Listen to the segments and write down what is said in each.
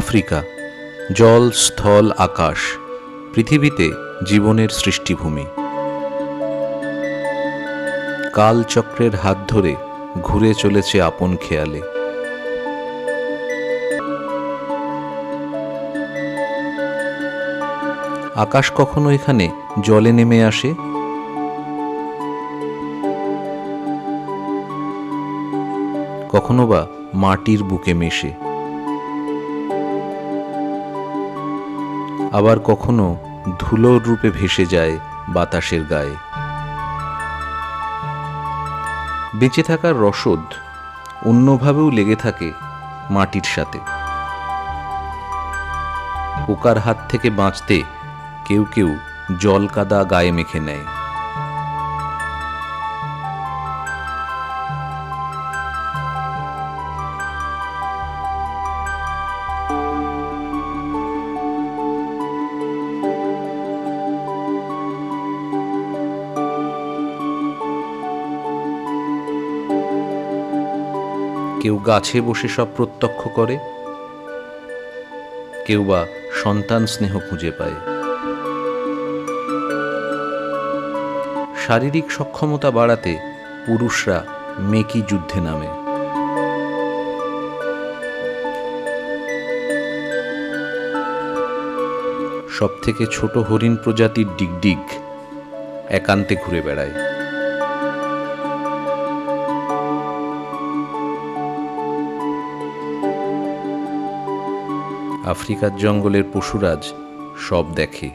Africa জল স্থল আকাশ পৃথিবীতে জীবনের সৃষ্টিভূমি। কালচক্রের হাত ধরে ঘুরে চলেছে আপন খেয়ালে। আকাশ কখনো এখানে জলে নেমে আসে? কখনো বা মাটির বুকে মেশে। আবার কখনো ধুলোর রূপে ভেসে যায় বাতাসের গায়ে। বেঁচে থাকার রসদ অন্যভাবেও লেগে থাকে মাটির সাথে। পোকার হাত থেকে বাঁচতে কেউ কেউ জল কাদা গায়ে মেখে নেয়। কেউ গাছে বসে সব প্রত্যক্ষ করে, কেউ বা সন্তান স্নেহ খুঁজে পায়। শারীরিক সক্ষমতা বাড়াতে পুরুষরা মেকি যুদ্ধে নামে। সব থেকে ছোট হরিণ প্রজাতির ডিগডিগ একান্তে ঘুরে বেড়ায়। আফ্রিকার জঙ্গলের পশুরাজ সব দেখে।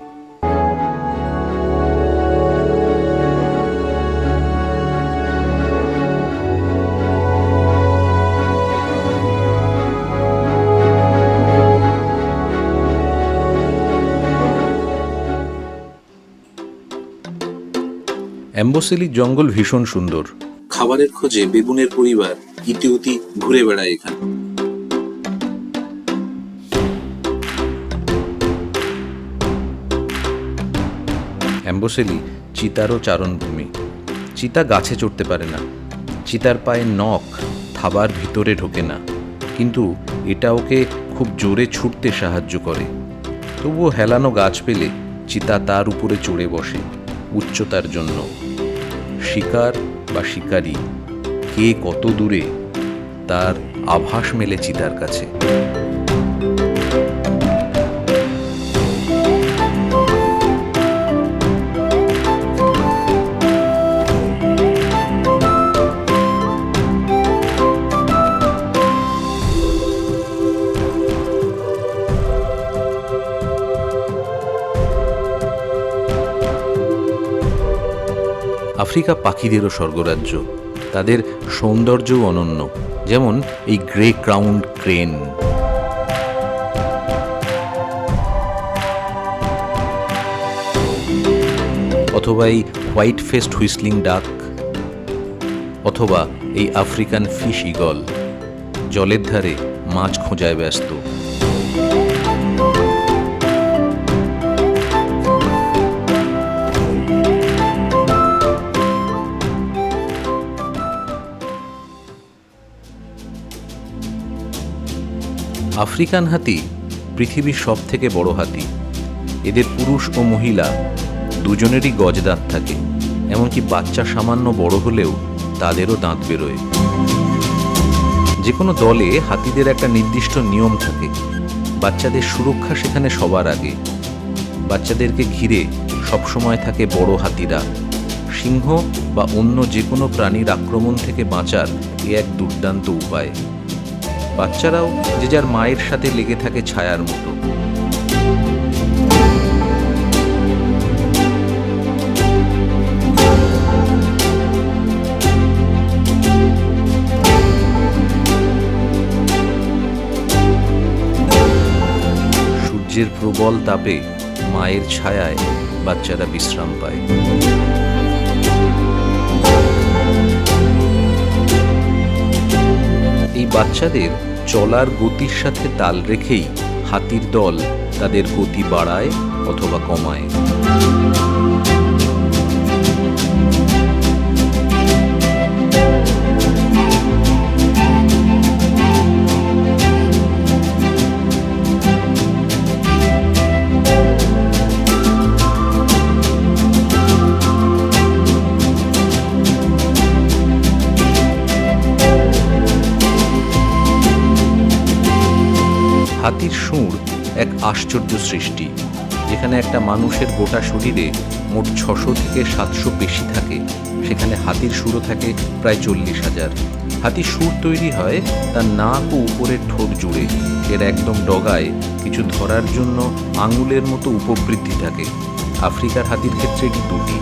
অ্যাম্বোসেলি জঙ্গল ভীষণ সুন্দর। খাবারের খোঁজে বেগুনের পরিবার ইতিউতি ঘুরে বেড়ায় এখানে। অ্যাম্বোসেলি চিতারও চারণভূমি। চিতা গাছে চড়তে পারে না। চিতার পায়ে নখ থাবার ভিতরে ঢোকে না। কিন্তু এটা ওকে খুব জোরে ছুটতে সাহায্য করে। তবুও হেলানো গাছ পেলে চিতা তার উপরে চড়ে বসে উচ্চতার জন্য। শিকার বা শিকারী কে কত দূরে তার আভাস মেলে চিতার কাছে। আফ্রিকা পাখিদেরও স্বর্গরাজ্য। তাদের সৌন্দর্যও অনন্য, যেমন এই গ্রে ক্রাউন্ড ক্রেন। অথবা এই হোয়াইট ফেস্ট হুইসলিং ডাক। অথবা এই আফ্রিকান ফিশ ইগল। জলের ধারে মাছ খোঁজায় ব্যস্ত। আফ্রিকান হাতি পৃথিবীর সব থেকে বড় হাতি। এদের পুরুষ ও মহিলা দুজনেরই গজ দাঁত থাকে, এমনকি বাচ্চা সামান্য বড় হলেও তাদেরও দাঁত বেরোয়। যে কোনো দলে হাতিদের একটা নির্দিষ্ট নিয়ম থাকে, বাচ্চাদের সুরক্ষা সেখানে সবার আগে। বাচ্চাদেরকে ঘিরে সবসময় থাকে বড় হাতিরা। সিংহ বা অন্য যে কোনো প্রাণীর আক্রমণ থেকে বাঁচার এ এক দুর্দান্ত উপায়। বাচ্চারাও যে যার মায়ের সাথে লেগে থাকে ছায়ার মতো। সূর্যের প্রবল তাপে মায়ের ছায়ায় বাচ্চারা বিশ্রাম পায়। বাচ্চাদের চলার গতির সাথে তাল রেখেই হাতির দল তাদের গতি বাড়ায় অথবা কমায়। আশ্চর্য সৃষ্টি। যেখানে একটা মানুষের গোটা শরীরে মোট ছশো থেকে সাতশো বেশি থাকে, সেখানে হাতির সুরও থাকে প্রায় চল্লিশ হাজার। হাতির সুর তৈরি হয় তার নাক ও উপরের ঠোঁট জুড়ে। এর একদম ডগায় কিছু ধরার জন্য আঙুলের মতো উপবৃদ্ধি থাকে। আফ্রিকার হাতির ক্ষেত্রে এটি দুটি,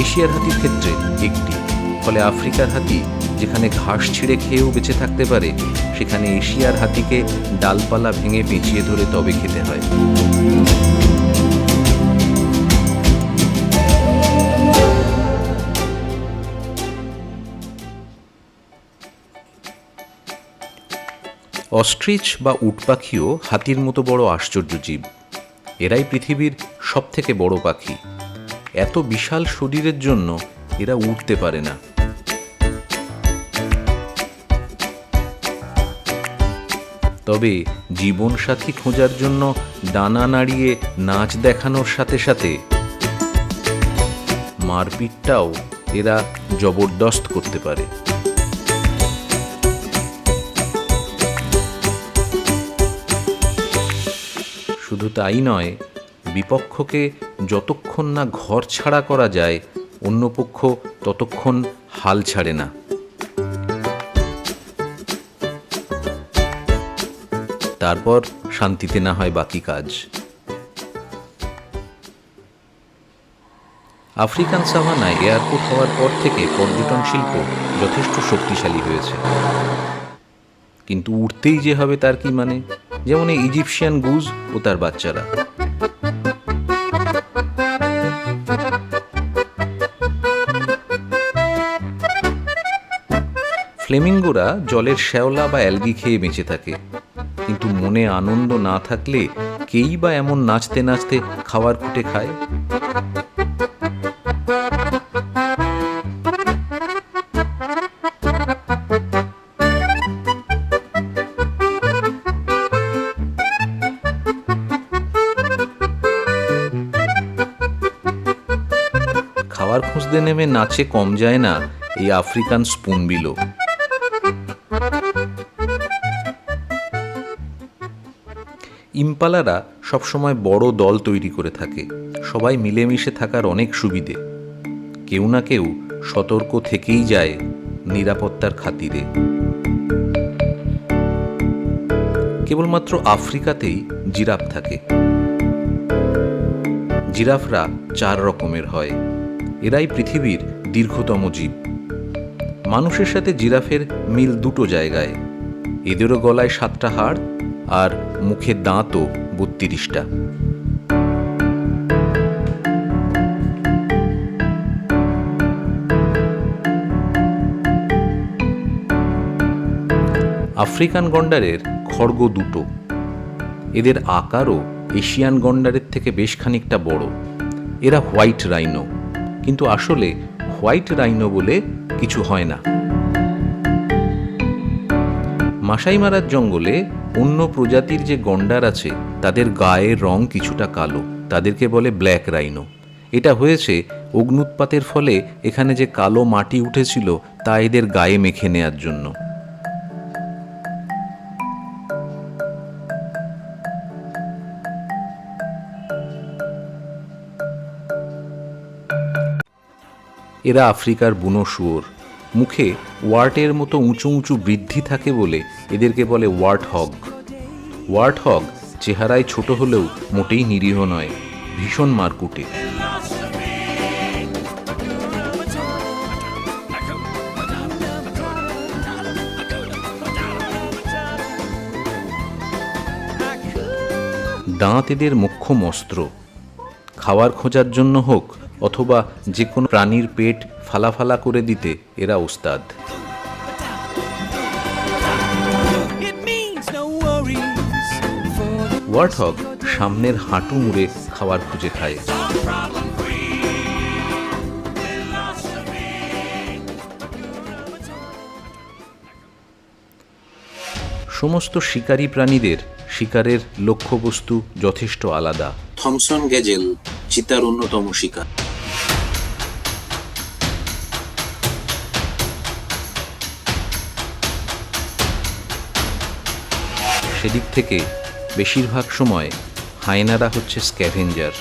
এশিয়ার হাতির ক্ষেত্রে একটি। ফলে আফ্রিকার হাতি যেখানে ঘাস ছিঁড়ে খেয়েও বেঁচে থাকতে পারে, সেখানে এশিয়ার হাতিকে ডালপালা ভেঙে পেঁচিয়ে ধরে তবে খেতে হয়। অস্ট্রিচ বা উট পাখিও হাতির মতো বড় আশ্চর্য জীব। এরাই পৃথিবীর সবথেকে বড় পাখি। এত বিশাল শরীরের জন্য এরা উঠতে পারে না। তবে জীবনসাথী খোঁজার জন্য ডানা নাড়িয়ে নাচ দেখানোর সাথে সাথে মারপিটটাও এরা জবরদস্ত করতে পারে। শুধু তাই নয়, বিপক্ষকে যতক্ষণ না ঘর ছাড়া করা যায়, অন্য পক্ষ ততক্ষণ হাল ছাড়ে না। তারপর শান্তিতে না হয় বাকি কাজ। আফ্রিকান সাভানায় এয়ারপোর্ট হওয়ার পর থেকে পর্যটন শিল্প যথেষ্ট শক্তিশালী হয়েছে। কিন্তু উঠতেই যে হবে তার কি মানে? যেমন এই ইজিপশিয়ান গুজ ও তার বাচ্চারা। ফ্লেমিঙ্গোরা জলের শ্যাওলা বা অ্যালগি খেয়ে বেঁচে থাকে। কিন্তু মনে আনন্দ না থাকলে কেই বা এমন নাচতে নাচতে খাওয়ার খুঁটে খায়? খাওয়ার খুঁজতে নেমে নাচে কম যায় না এই আফ্রিকান স্পুনবিলো। ইম্পালারা সবসময় বড় দল তৈরি করে থাকে। সবাই মিলেমিশে থাকার অনেক সুবিধে। কেউ না কেউ সতর্ক থেকেই যায় নিরাপত্তার খাতিরে। কেবলমাত্র আফ্রিকাতেই জিরাফ থাকে। জিরাফরা চার রকমের হয়। এরাই পৃথিবীর দীর্ঘতম জীব। মানুষের সাথে জিরাফের মিল দুটো জায়গায়। এদেরও গলায় সাতটা হাড় আর মুখে দাঁতও বত্রিশটা। আফ্রিকান গন্ডারের খড়গ দুটো। এদের আকারও এশিয়ান গন্ডারের থেকে বেশ খানিকটা বড়। এরা হোয়াইট রাইনো, কিন্তু আসলে হোয়াইট রাইনো বলে কিছু হয় না। মাসাই মারার জঙ্গলে অন্য প্রজাতির যে গন্ডার আছে, তাদের গায়ের রং কিছুটা কালো, তাদেরকে বলে ব্ল্যাক রাইনো। এটা হয়েছে অগ্নুৎপাতের ফলে এখানে যে কালো মাটি উঠেছিল, তা এদের গায়ে মেখে নেয়ার জন্য। এরা আফ্রিকার বুনো শুয়োর। মুখে ওয়ার্টের মতো উঁচু উঁচু বৃদ্ধি থাকে বলে এদেরকে বলে ওয়ার্ট হগ ওয়ার্ট হগ চেহারায় ছোট হলেও মোটেই নিরীহ নয়, ভীষণ মারকুটে। দাঁত এদের মোক্ষম অস্ত্র। খাওয়ার খোঁজার জন্য হোক অথবা যে কোনো প্রাণীর পেট ফালাফালা করে দিতে এরা উস্তাদ ওয়ার্ডহগ সামনের হাঁটু মুড়ে খাবার খুঁজে খায়। সমস্ত শিকারী প্রাণীদের শিকারের লক্ষ্যবস্তু যথেষ্ট আলাদা। থমসন গেজেল চিতার অন্যতম শিকার। সেদিক থেকে বেশিরভাগ সময় হায়নারা হচ্ছে স্ক্যাভেঞ্জার।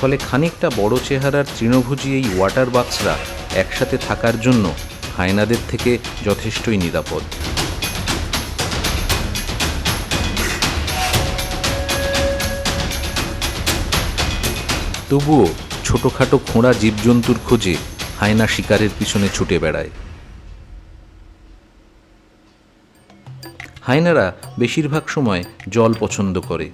ফলে খানিকটা বড় চেহারার তৃণভোজী এই ওয়াটার বাক্সরা একসাথে থাকার জন্য হায়নাদের থেকে যথেষ্টই নিরাপদ। তবুও ছোটোখাটো খোঁড়া জীবজন্তুর খোঁজে হায়না শিকারের পিছনে ছুটে বেড়ায়। হায়নারা বেশিরভাগ সময় জল পছন্দ করে।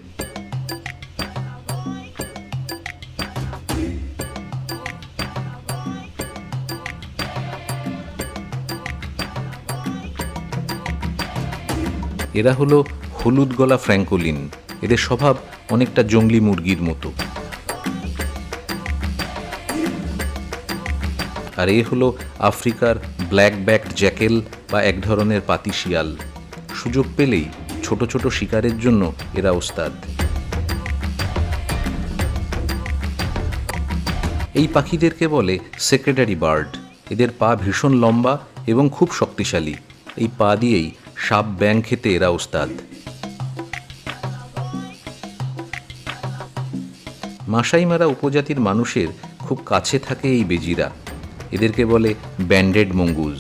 এরা হলো হলুদ গলা ফ্র্যাঙ্কোলিন। এদের স্বভাব অনেকটা জঙ্গলি মুরগির মতো। আর এ হলো আফ্রিকার ব্ল্যাক ব্যাকড জ্যাকেল বা এক ধরনের পাতি শিয়াল। সুযোগ পেলেই ছোট ছোট শিকারের জন্য এরা ওস্তাদ। এই পাখিদেরকে বলে সেক্রেটারি বার্ড। এদের পা ভীষণ লম্বা এবং খুব শক্তিশালী। এই পা দিয়েই সাপ ব্যাং খেতে এরা ওস্তাদ। মাসাইমারা উপজাতির মানুষের খুব কাছে থাকে এই বেজিরা। এদেরকে বলে ব্যান্ডেড মঙ্গুজ।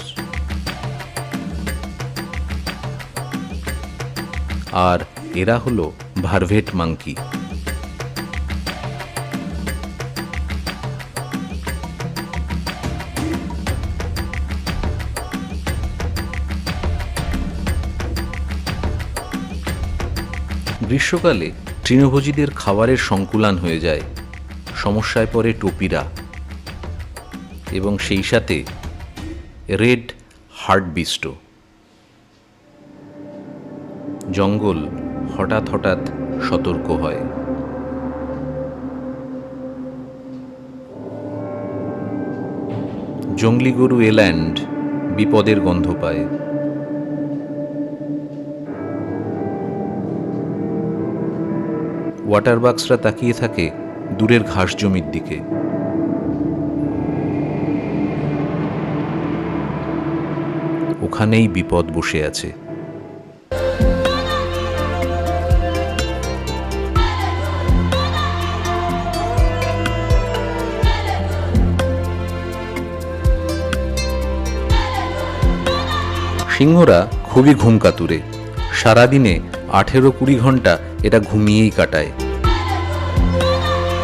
আর এরা হলো ভারভেট মাংকি। গ্রীষ্মকালে তৃণভোজীদের খাবারের সংকুলান হয়ে যায়। সমস্যায় পড়ে টুপিরা। এবং সেই সাথে রেড হার্টবিস্টও জঙ্গল হঠাৎ হঠাৎ সতর্ক হয়। জঙ্গলি গরু এল্যান্ড বিপদের গন্ধ পায়। ওয়াটারবাক্সরা তাকিয়ে থাকে দূরের ঘাস জমির দিকে। ওখানেই বিপদ বসে আছে। সিংহরা খুবই ঘুম কাতুরে সারাদিনে আঠেরো কুড়ি ঘণ্টা এটা ঘুমিয়েই কাটায়।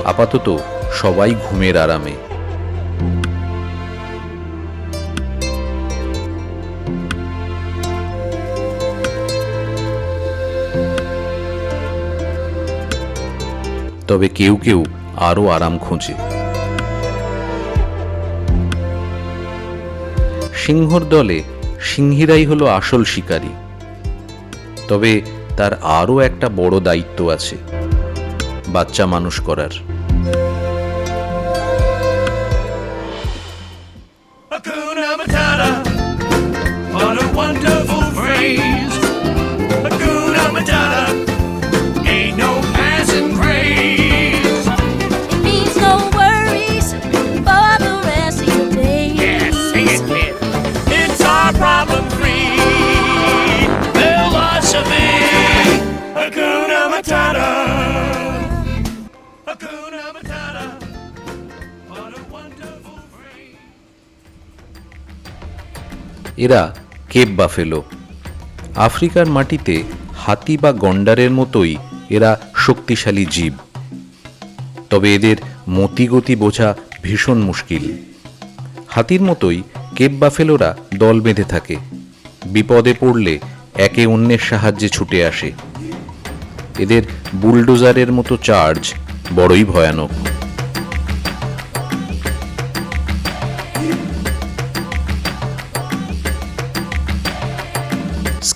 আপাতত সবাই ঘুমের আরামে। তবে কেউ কেউ আরও আরাম খোঁজে। সিংহর দলে সিংহীরাই হলো আসল শিকারী। তবে তার আরও একটা বড় দায়িত্ব আছে, বাচ্চা মানুষ করার। এরা কেপ বাফেলো। আফ্রিকার মাটিতে হাতি বা গন্ডারের মতোই এরা শক্তিশালী জীব। তবে এদের মতিগতি বোঝা ভীষণ মুশকিল। হাতির মতোই কেপ বাফেলোরা দল বেঁধে থাকে। বিপদে পড়লে একে অন্যের সাহায্যে ছুটে আসে। এদের বুলডোজারের মতো চার্জ বড়ই ভয়ানক।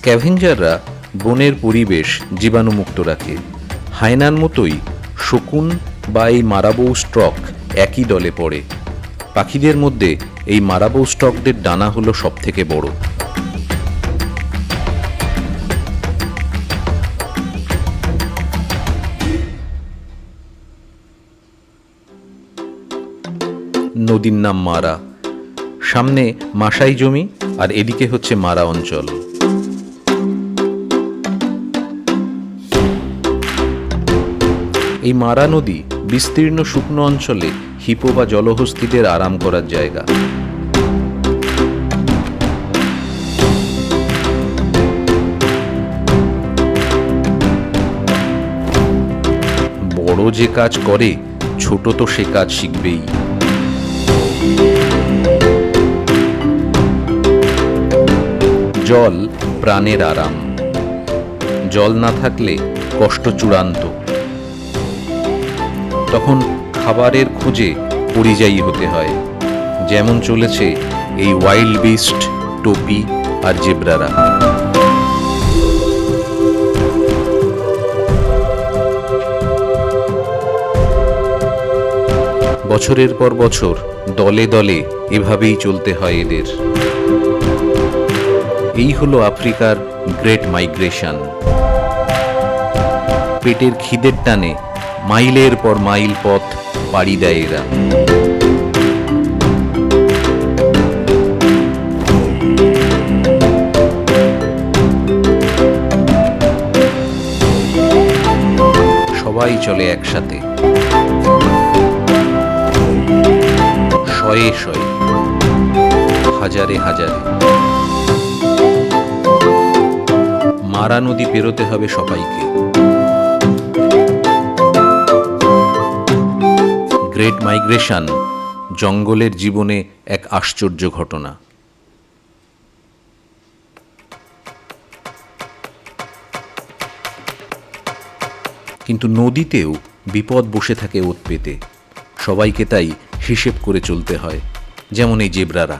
স্ক্যাভেঞ্জাররা বনের পরিবেশ জীবাণুমুক্ত রাখে। হায়নার মতোই শকুন বা এই মারাবৌ স্ট্রক একই দলে পড়ে। পাখিদের মধ্যে এই মারাবৌ স্টকদের ডানা হলো সবথেকে বড়। নদীর নাম মারা। সামনে মাসাই জমি আর এদিকে হচ্ছে মারা অঞ্চল। এই মারা নদী বিস্তীর্ণ শুকনো অঞ্চলে হিপো বা জলহস্তিদের আরাম করার জায়গা। বড় যে কাজ করে, ছোট তো সে কাজ শিখবেই। জল প্রাণের আরাম। জল না থাকলে কষ্ট চূড়ান্ত। তখন খাবারের খোঁজে পরিযায়ী হতে হয়। যেমন চলেছে এই ওয়াইল্ড বিস্ট টোপি আর জেব্রারা। বছরের পর বছর দলে দলে এভাবেই চলতে হয় এদের। এই হলো আফ্রিকার গ্রেট মাইগ্রেশন পেটের খিদের টানে মাইলের পর মাইল পথ পাড়ি দেয় এরা। সবাই চলে একসাথে। শয়ে শয়ে, হাজারে হাজারে। মারা নদী পেরোতে হবে সবাইকে। গ্রেট মাইগ্রেশন, জঙ্গলের জীবনে এক আশ্চর্য ঘটনা। কিন্তু নদীতেও বিপদ বসে থাকে ওত পেতে। সবাইকে তাই হিসেব করে চলতে হয়, যেমন এই জেব্রারা।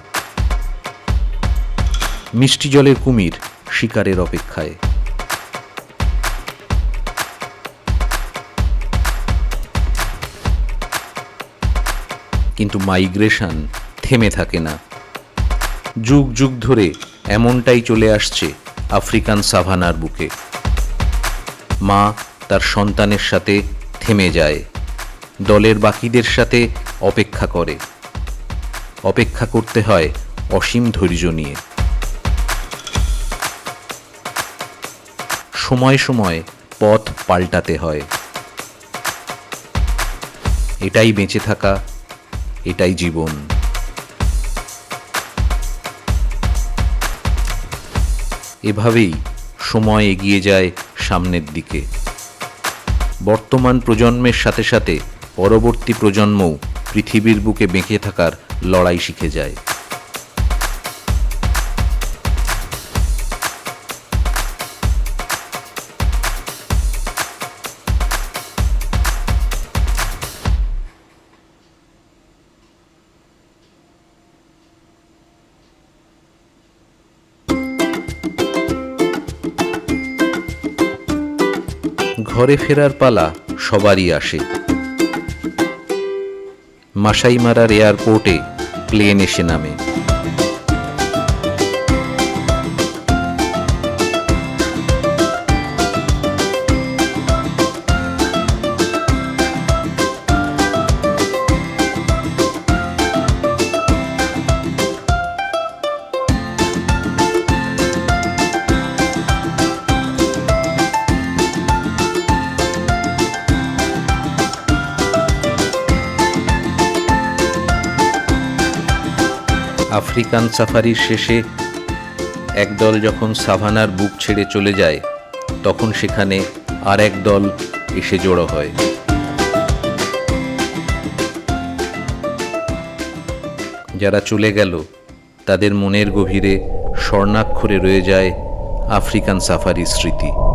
মিষ্টি জলের কুমির শিকারের অপেক্ষায়। কিন্তু মাইগ্রেশন থেমে থাকে না। যুগ যুগ ধরে এমনটাই চলে আসছে আফ্রিকান সাভানার বুকে। মা তার সন্তানের সাথে থেমে যায়, দলের বাকিদের সাথে অপেক্ষা করে। অপেক্ষা করতে হয় অসীম ধৈর্য নিয়ে। সময় সময় পথ পাল্টাতে হয়। এটাই বেঁচে থাকা এটাই জীবন। এভাবেই সময় এগিয়ে যায় সামনের দিকে। বর্তমান প্রজন্মের সাথে সাথে পরবর্তী প্রজন্মও পৃথিবীর বুকে বেঁকে থাকার লড়াই শিখে যায়। ঘরে ফেরার পালা সবারই আসে। মাসাইমারার এয়ারপোর্টে প্লেন এসে নামে। আফ্রিকান সাফারির শেষে একদল যখন সাভানার বুক ছেড়ে চলে যায়, তখন সেখানে আর এক দল এসে জড়ো হয়। যারা চলে গেল, তাদের মনের গভীরে স্বর্ণাক্ষরে রয়ে যায় আফ্রিকান সাফারির স্মৃতি।